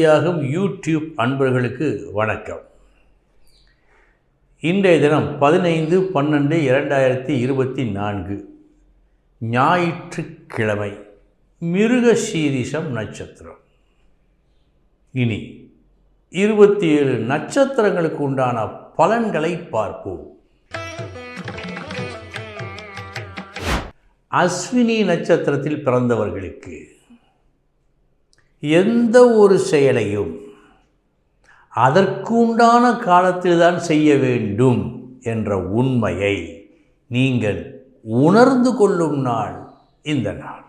வழியாகும் யூடியூப் அன்பர்களுக்கு வணக்கம். இன்றைய தினம் பதினைந்து பன்னெண்டு இரண்டாயிரத்தி இருபத்தி நான்கு. ஞாயிற்றுக்கிழமை மிருகசீரிஷம் நட்சத்திரம். இனி இருபத்தி ஏழு நட்சத்திரங்களுக்கு உண்டான பலன்களை பார்ப்போம். அஸ்வினி நட்சத்திரத்தில் பிறந்தவர்களுக்கு எந்த ஒரு செயலையும் அதற்கு உண்டான காலத்தில்தான் செய்ய வேண்டும் என்ற உண்மையை நீங்கள் உணர்ந்து கொள்ளும் நாள் இந்த நாள்.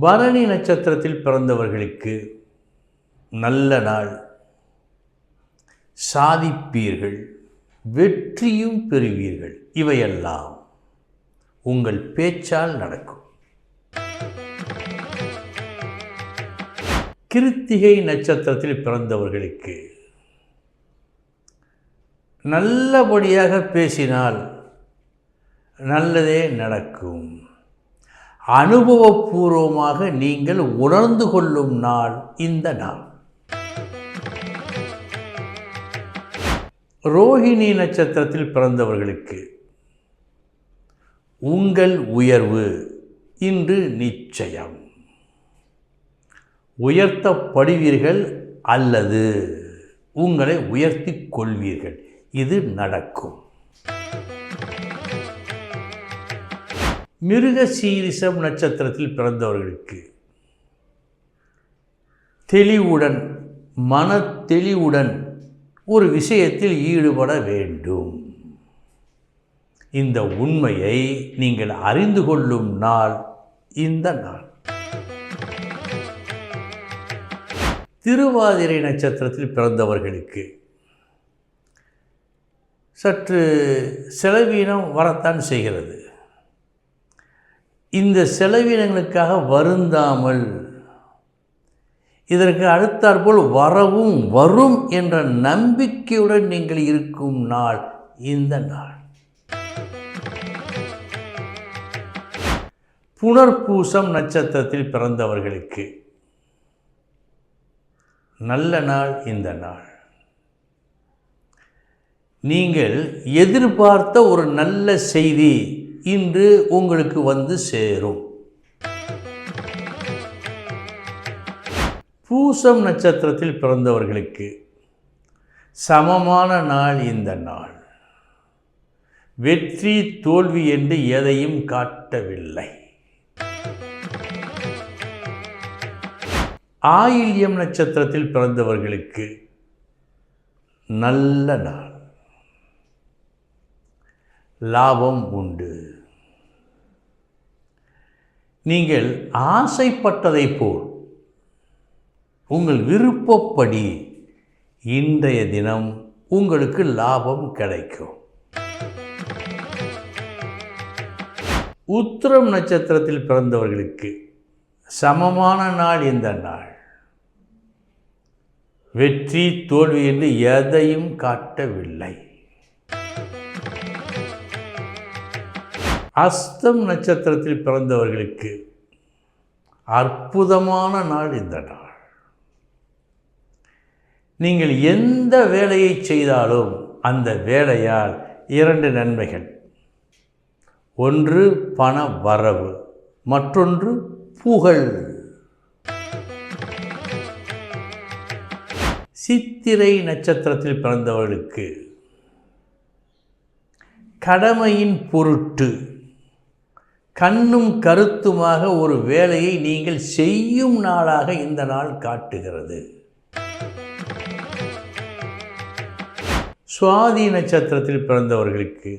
பரணி நட்சத்திரத்தில் பிறந்தவர்களுக்கு நல்ல நாள். சாதிப்பீர்கள் வெற்றியும் பெறுவீர்கள். இவையெல்லாம் உங்கள் பேச்சால் நடக்கும். கிருத்திகை நட்சத்திரத்தில் பிறந்தவர்களுக்கு நல்லபடியாக பேசினால் நல்லதே நடக்கும். அனுபவபூர்வமாக நீங்கள் உணர்ந்து கொள்ளும் நாள் இந்த நாள். ரோஹிணி நட்சத்திரத்தில் பிறந்தவர்களுக்கு உங்கள் உயர்வு இன்று நிச்சயம். உயர்த்தப்படுவீர்கள் அல்லது உங்களை உயர்த்தி கொள்வீர்கள். இது நடக்கும். மிருக சீரிசம் நட்சத்திரத்தில் பிறந்தவர்களுக்கு தெளிவுடன் மன தெளிவுடன் ஒரு விஷயத்தில் ஈடுபட வேண்டும். இந்த உண்மையை நீங்கள் அறிந்து கொள்ளும் நாள் இந்த நாள். திருவாதிரை நட்சத்திரத்தில் பிறந்தவர்களுக்கு. சற்று செலவீனம் வரத்தான் செய்கிறது. இந்த செலவீனங்களுக்காக வருந்தாமல் இதற்கு அடுத்தாற்போல் வரவும் வரும் என்ற நம்பிக்கையுடன் நீங்கள் இருக்கும் நாள் இந்த நாள். புனர்பூசம் நட்சத்திரத்தில் பிறந்தவர்களுக்கு. நல்ல நாள் இந்த நாள். நீங்கள் எதிர்பார்த்த ஒரு நல்ல செய்தி இன்று உங்களுக்கு வந்து சேரும். பூசம் நட்சத்திரத்தில் பிறந்தவர்களுக்கு சமமான நாள் இந்த நாள். வெற்றி தோல்வி என்று எதையும் காட்டவில்லை. ஆயில்யம் நட்சத்திரத்தில் பிறந்தவர்களுக்கு நல்ல நாள். லாபம் உண்டு. நீங்கள் ஆசைப்பட்டதை போல் உங்கள் விருப்பப்படி இன்றைய தினம் உங்களுக்கு லாபம் கிடைக்கும். உத்திரம் நட்சத்திரத்தில் பிறந்தவர்களுக்கு சமமான நாள் இந்த நாள். வெற்றி தோல்வி என்று எதையும் காட்டவில்லை. அஸ்தம் நட்சத்திரத்தில் பிறந்தவர்களுக்கு அற்புதமான நாள் இந்த நாள். நீங்கள் எந்த வேலையை செய்தாலும் அந்த வேலையால் இரண்டு நன்மைகள். ஒன்று பண வரவு மற்றொன்று புகழ் சித்திரை நட்சத்திரத்தில் பிறந்தவர்களுக்கு கடமையின் பொருட்டு கண்ணும் கருத்துமாக ஒரு வேலையை நீங்கள் செய்யும் நாளாக இந்த நாள் காட்டுகிறது. சுவாதி நட்சத்திரத்தில் பிறந்தவர்களுக்கு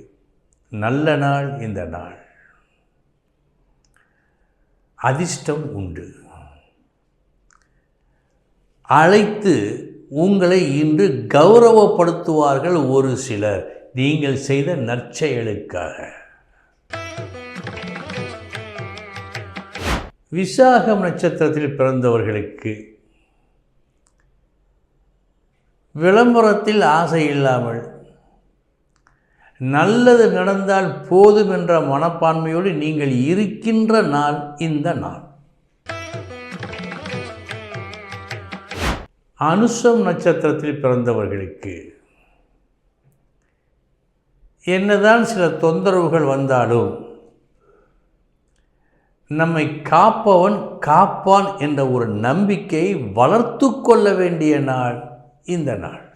நல்ல நாள் இந்த நாள். அதிர்ஷ்டம் உண்டு. அழைத்து உங்களை இன்று கௌரவப்படுத்துவார்கள் ஒரு சிலர். நீங்கள் செய்த நற்செயலுக்காக. விசாகம் நட்சத்திரத்தில் பிறந்தவர்களுக்கு விளம்பரத்தில் ஆசை இல்லாமல் நல்லது நடந்தால் போதும் என்ற மனப்பான்மையோடு நீங்கள் இருக்கின்ற நாள் இந்த நாள். அனுஷம் நட்சத்திரத்தில் பிறந்தவர்களுக்கு என்னதான் சில தொந்தரவுகள் வந்தாலும் நம்மை காப்பவன் காப்பான் என்ற ஒரு நம்பிக்கையை வளர்த்து கொள்ள வேண்டிய நாள் இந்த நாள்.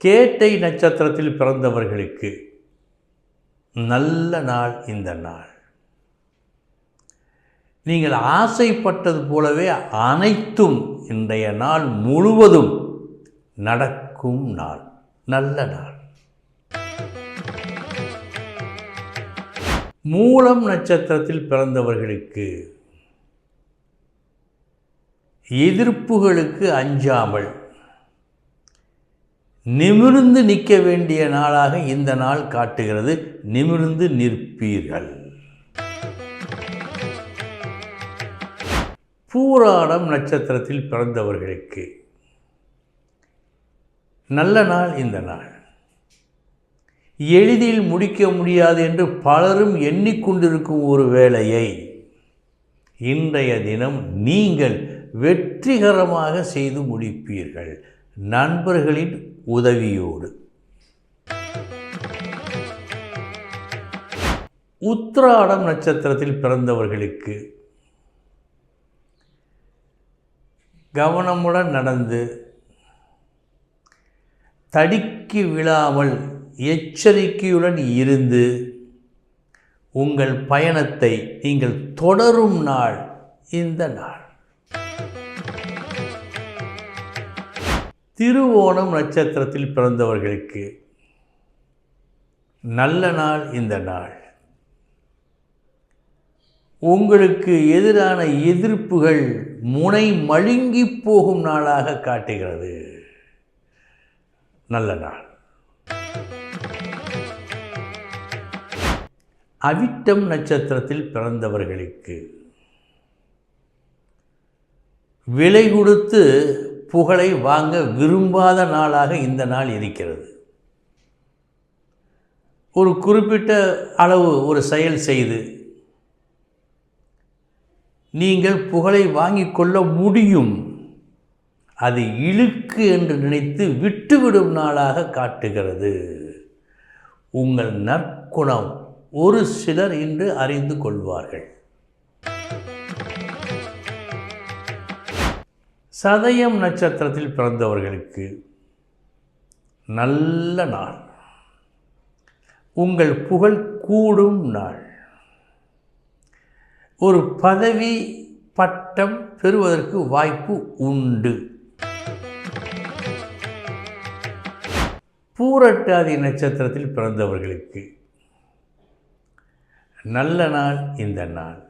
கேட்டை நட்சத்திரத்தில் பிறந்தவர்களுக்கு நல்ல நாள் இந்த நாள். நீங்கள் ஆசைப்பட்டது போலவே அனைத்தும் இன்றைய நாள் முழுவதும் நடக்கும் நாள். நல்ல நாள். மூலம் நட்சத்திரத்தில் பிறந்தவர்களுக்கு எதிர்ப்புகளுக்கு அஞ்சாமல் நிமிர்ந்து நிற்க வேண்டிய நாளாக இந்த நாள் காட்டுகிறது. நிமிர்ந்து நிற்பீர்கள். பூராடம் நட்சத்திரத்தில் பிறந்தவர்களுக்கு நல்ல நாள் இந்த நாள். எளிதில் முடிக்க முடியாது என்று பலரும் எண்ணிக்கொண்டிருக்கும் ஒரு வேலையை இன்றைய தினம் நீங்கள் வெற்றிகரமாக செய்து முடிப்பீர்கள். நண்பர்களின் உதவியோடு. உத்திராடம் நட்சத்திரத்தில் பிறந்தவர்களுக்கு கவனமுடன் நடந்து தடுக்கி விழாமல் எச்சரிக்கையுடன் இருந்து உங்கள் பயணத்தை நீங்கள் தொடரும் நாள் இந்த நாள். திருவோணம் நட்சத்திரத்தில் பிறந்தவர்களுக்கு நல்ல நாள் இந்த நாள். உங்களுக்கு எதிரான எதிர்ப்புகள் முனை மழுங்கி போகும் நாளாக காட்டுகிறது. நல்ல நாள். அவிட்டம் நட்சத்திரத்தில் பிறந்தவர்களுக்கு விலை கொடுத்து புகழை வாங்க விரும்பாத நாளாக இந்த நாள் இருக்கிறது. ஒரு குறிப்பிட்ட அளவு ஒரு செயல் செய்து நீங்கள் புகழை வாங்கிக் கொள்ள முடியும். அது இழுக்கு என்று நினைத்து விட்டுவிடும் நாளாக காட்டுகிறது. உங்கள் நற்குணம் ஒரு சிலர் இன்று அறிந்து கொள்வார்கள். சதயம் நட்சத்திரத்தில் பிறந்தவர்களுக்கு நல்ல நாள். உங்கள் புகழ் கூடும் நாள். ஒரு பதவி பட்டம் பெறுவதற்கு வாய்ப்பு உண்டு. பூரட்டாதி நட்சத்திரத்தில் பிறந்தவர்களுக்கு நல்ல நாள் இந்த நாள்.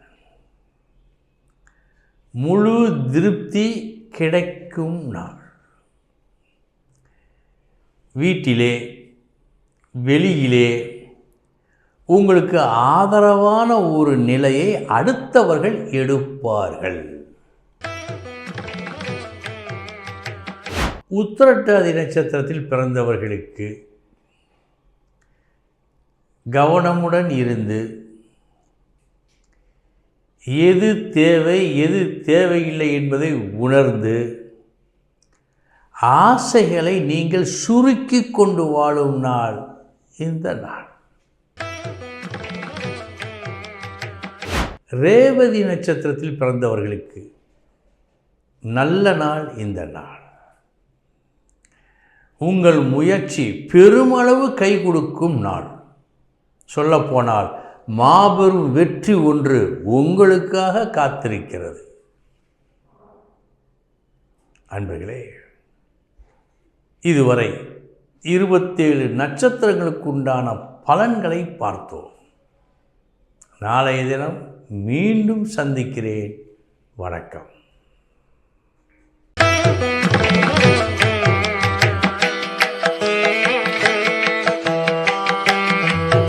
முழு திருப்தி கிடைக்கும் நாள். வீட்டிலே வெளியிலே உங்களுக்கு ஆதரவான ஒரு நிலையை அடுத்தவர்கள் எடுப்பார்கள். உத்திரட்டாதி நட்சத்திரத்தில் பிறந்தவர்களுக்கு கவனமுடன் இருந்து எது தேவை எது தேவையில்லை என்பதை உணர்ந்து ஆசைகளை நீங்கள் சுருக்கி கொண்டு வாழும் நாள் இந்த நாள். ரேவதி நட்சத்திரத்தில் பிறந்தவர்களுக்கு நல்ல நாள் இந்த நாள். உங்கள் முயற்சி பெருமளவு கை கொடுக்கும் நாள். சொல்லப்போனால் மாபெரும் வெற்றி ஒன்று உங்களுக்காக காத்திருக்கிறது. அன்பர்களே இதுவரை இருபத்தேழு நட்சத்திரங்களுக்கு உண்டான பலன்களை பார்த்தோம். நாளைய தினம் மீண்டும் சந்திக்கிறேன். வணக்கம்.